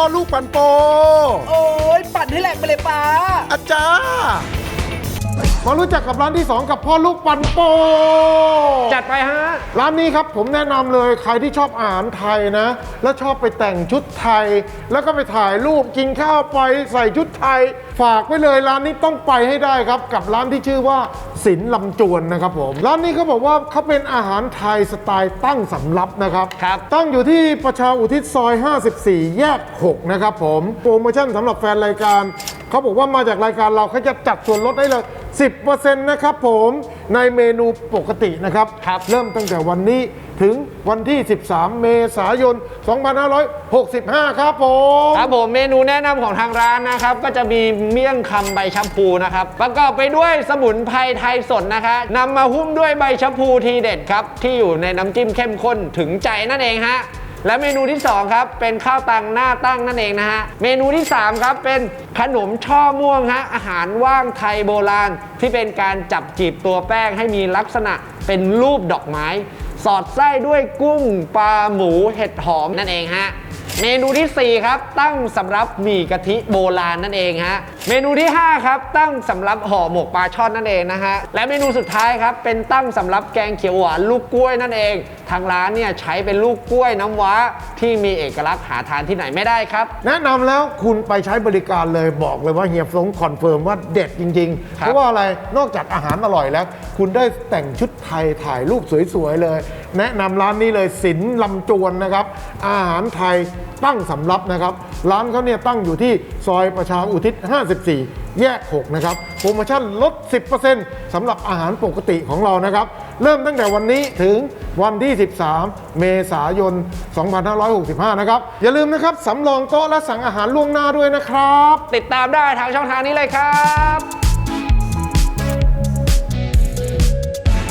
พ่อลูกปันโป โอ้ มารู้จักกับร้านที่ 2 กับพ่อลูกปันโป จัดไปฮะ ร้านนี้ครับผมแนะนำเลยใครที่ชอบอาหารไทยนะ แล้วชอบไปแต่งชุดไทย แล้วก็ไปถ่ายรูปกินข้าวไปใส่ชุดไทย ฝากไว้เลยร้านนี้ต้องไปให้ได้ครับ กับร้านที่ชื่อว่าศิลป์ลำจวนนะครับผม ร้านนี้เขาบอกว่าเขาเป็นอาหารไทยสไตล์ตั้งสำรับนะครับ ครับ ตั้งอยู่ที่ประชาอุทิศซอย 54 แยก 6 นะครับผม โปรโมชั่นสำหรับแฟนรายการ เขาบอกว่ามาจากรายการเราเขาจะจัดส่วนลดให้เลย 10%นะครับผมในเมนูปกตินะครับ ครับเริ่มตั้งแต่วันนี้ถึงวันที่ 13 เมษายน 2565 ครับผม ครับผมเมนูแนะนำของทางร้านนะครับ ก็จะมีเมี่ยงคำใบชะพูนะครับ ประกอบไปด้วยสมุนไพรไทยสดนะคะนำมาหุ้มด้วยใบชะพูทีเด็ดครับ ที่อยู่ในน้ำจิ้มเข้มข้นถึงใจนั่นเองฮะ และเมนูที่ 2 ครับ เป็นข้าวตังหน้าตั้งนั่นเองนะฮะ เมนูที่ 3 ครับ เป็นขนมช่อม่วงฮะ อาหารว่างไทยโบราณ ที่เป็นการจับจีบตัวแป้งให้มีลักษณะเป็นรูปดอกไม้ สอดไส้ด้วยกุ้งปลาหมูเห็ดหอมนั่นเองฮะเมนูที่ 4 ครับ ตั้งสำรับหมี่กะทิโบราณนั่นเองฮะเมนูที่ 5 ครับ ตั้งสำรับห่อหมกปลาช่อนนั่นเองนะฮะและเมนูสุดท้ายครับเป็นตั้งสำรับแกงเขียวหวานลูกกล้วยนั่นเอง ทางร้านเนี่ยใช้เป็นลูกกล้วยน้ำว้าที่มีเอกลักษณ์หาทานที่ไหนไม่ได้ครับ แนะนำแล้วคุณไปใช้บริการเลยบอกเลยว่าเฮียฟงคอนเฟิร์มว่าเด็ดจริง ๆ ครับ เพราะว่าอะไรนอกจากอาหารอร่อยแล้ว คุณได้แต่งชุดไทยถ่ายรูปสวยๆเลย แนะนำร้านนี้เลยศิลป์ลำจวนนะครับ อาหารไทยตั้งสำรับนะครับ ร้านเขาเนี่ยตั้งอยู่ที่ ซอยประชาอุทิศ 54 แยก 6 นะครับ โปรโมชั่นลด 10%สำหรับอาหารปกติของเรานะครับ เริ่มตั้งแต่วันนี้ถึงวันที่ 13 เมษายน 2565 นะครับ อย่าลืมนะครับสำรองโต๊ะและสั่งอาหารล่วงหน้าด้วยนะครับ ติดตามได้ทางช่องทางนี้เลยครับ